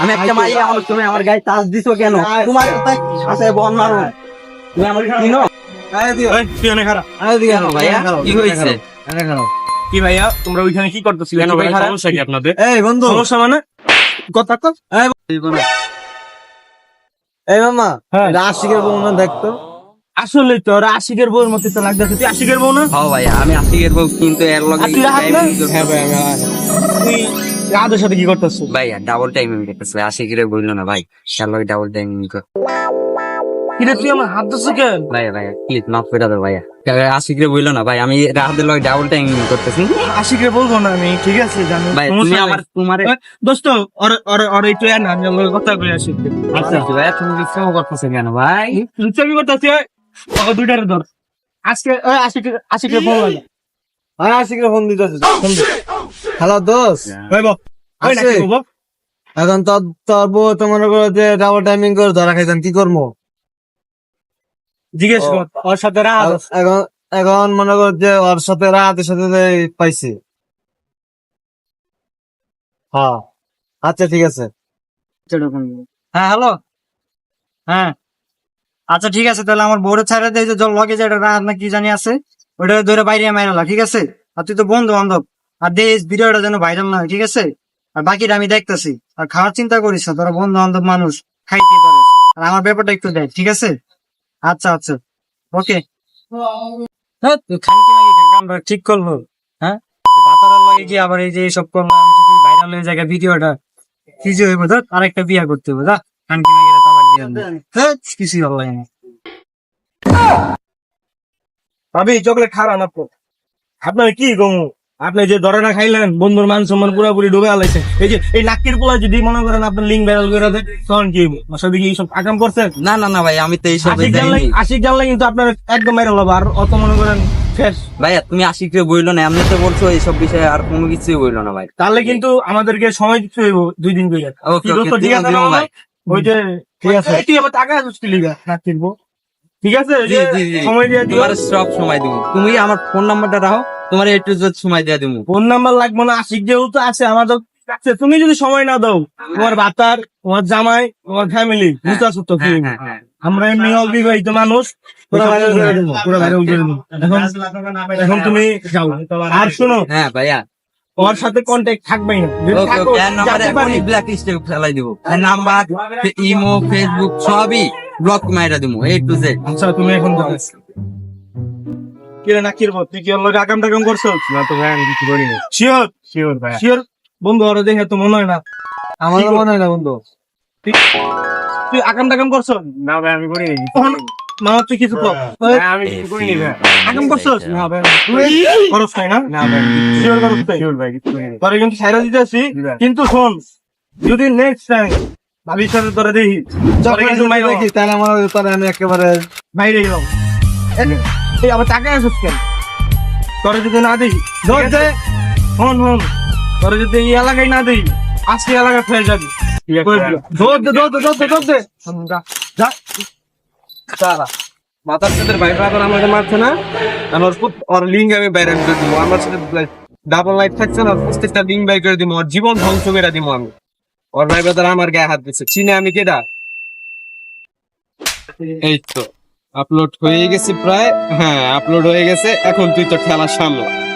আমি একটা মাইয়া আমার তুমি আমার গায়ে টাচ দিছো কেন? তোমার সাথে বল মারো তুমি আমার চিনো? এই, তুই এনে খারাপ। কেন ভাইয়া? কি হয়েছে? কি ভাইয়া তোমরা ওইখানে কি করতেছিলে? ভাই, ভাই? সমস্যা কি আপনাদের? এই বন্ধু। সমস্যা মানে? কথা কর এই মামা হ্যাঁ। এটা আশিকের বউ না দেখতো আসলে তো আশিকের বউর মতো তো লাগতেছে। তুই আশিকের বউ না? ও ভাইয়া আমি আশিকের বউ কিন্তু এর লগে? হ্যাঁ ভাই আমি তুই সাথে কি করতেছিস ভাইয়া ডাবল টাইমিং করতেছে আশিকের বলল না ভাই লগে ডাবল টাইমিং কর কিরে তুই আমার হাত ধরছিস কেন? ভাইয়া ভাইয়া প্লিজ মাফ করে দাও ভাইয়া আশিকের বলল না ভাই আমি রাহাতের লগে ডাবল টাইমিং করতেছি। আশিকের বলব না আমি ঠিক আছে জানি। ভাই তুমি আমার তোমার দোস্ত ওর ওর ওর একটু এন আমি ওর কথা কই আসি আচ্ছা ভাইয়া তুমি বিশ্বাস করতেছে কেন ভাই? লুচামি করতেছি ওকে দুইটারে ধর। আজকে ওই আশিকের আশিকের ফোন লাগে। হ্যাঁ আশিকের ফোন দিতেছে। হ্যালো দোষ। বল। এখন তোর তোর বউ তো মনে করো যে ডাবল টাইমিং করে ধরা খাইতাম কি করব? জিজ্ঞেস কর ওর সাথে আছে। এখন এখন মনে কর যে ওর সাথে রাতের সাথে পাইছি। হ্যাঁ। আচ্ছা ঠিক আছে। হ্যাঁ হ্যালো। হ্যাঁ। আচ্ছা ঠিক আছে তাহলে আমার বউরে ছাড়া দেয় যে জল লগে যে এটা রাত না কি জানি আছে ওটা ধরে বাইরে মাইরালা ঠিক আছে? আর তুই তো বন্ধু বান্ধব আর দেশ ভিডিওটা যেন ভাইরাল না হয় ঠিক আছে? আর বাকিটা আমি দেখতেছি। আর খাওয়ার চিন্তা করিস না তোরা বন্ধু বান্ধব মানুষ খাইতে পারে আর আমার ব্যাপারটা একটু দেখ ঠিক আছে? আচ্ছা আচ্ছা। ওকে। কামটা ঠিক করল হ্যাঁ? লাগে কি আবার এই যে যদি ভাইরাল হয়ে যায় ভিডিওটা কি যে হইব ধর করতে হবে দিয়ে হ্যাঁ, কিছুই আপনার কি গমু আপনি যে ধরে না খাইলেন বন্ধুর মান সম্মান পুরোপুরি ডুবে আলাইছে। এই যে এই নাকির পোলা যদি মনে করেন আপনার লিঙ্ক ভাইরাল করে দেয় তখন কি সাথে কি এইসব আকাম করছেন না না না ভাই আমি তো এইসব আশিক জানলে কিন্তু আপনার একদম ভাইরাল হবে আর অত মনে করেন ভাইয়া তুমি আশিকরে বইলো না এমনি বলছো এইসব বিষয়ে আর কোনো কিছুই বইলো না ভাই। তাহলে কিন্তু আমাদেরকে সময় দিতে হইব দুই দিন করে ওকে কি দোস্ত, ওকে ঠিক আছে না ভাই। ওই যে ঠিক আছে। তুই আবার টাকা আসছিস লিগা? নাকির বউ? ঠিক আছে? ওই জি যে জি জি সময় দিয়ে দিও। তোমার সব সময় দিব। তুমি আমার ফোন নাম্বারটা রাখো তোমার একটু সময় দিয়ে দিব ফোন নাম্বার লাগবে না আশিক যেহেতু আছে আমাদের কাছে। তুমি যদি সময় না দাও তোমার বাতার তোমার জামাই তোমার ফ্যামিলি বুঝতে পারছ তো কি? হ্যাঁ, হ্যাঁ, আমরা এমনি অবিবাহিত মানুষ পুরো viral করে দেবো। পুরো viral করে দেবো। এখন তুমি যাও। আর শোনো হ্যাঁ ভাইয়া। ওর সাথে কন্ট্যাক্ট থাকবেই না। যদি ওকে থাকো, ওকে আর নাম্বার যাতে পারি। এখনই ব্ল্যাক লিস্টে ফেলাই দিব। নাম্বার ইমো ফেসবুক সবই ব্লক মাইরা দিব এ টু জেড আচ্ছা তুমি এখন যাও। কিরে তুই কি ওর লগে করছ না তো ভাই আমি কিছু করিনি শিওর? শিওর ভাই। শিওর? বন্ধু ওরা দেখে তো মনে হয় না। আমার মনে হয় না বন্ধু। তুই টাকাম করছ না ভাই আমি করিনি মা তুই কিছু কর। আমি কিছু করিনি ভাই। আকাম করছস? না ভাই করছ না? না ভাই শিওর করছ শিওর ভাই কিছু করিনি তোরে কিন্তু কিন্তু শোন যদি নেক্সট টাইম ভাবির সাথে তোরে দেখি দেখি তাহলে আমার তাহলে আমি একেবারে বাইরে গেলাম এই আবার টাকা আসিস কেন? তোরে যদি না দেখি ধর দে। হন হন। তোরে যদি এই এলাকায় না দেখি আজকে এলাকা ফেলে যাবি। দিলাম। ধর দে ধর দে ধর দে ধর দে। যা, যা। সারা মাথার সাথে বাইরে আবার আমাকে মারছে না? আর ওর লিঙ্ক আমি বাইরে করে দিব। আমার সাথে ডাবল লাইট থাকছে না প্রত্যেকটা লিঙ্ক বাইর করে দিব। ওর জীবন ধ্বংস করে দিব আমি। ওর ভাই বেদার আমার গায়ে হাত দিচ্ছে চিনে আমি কেডা? এই তো। আপলোড হয়ে গেছে প্রায়। হ্যাঁ আপলোড হয়ে গেছে। এখন তুই তো খেলা সামলা।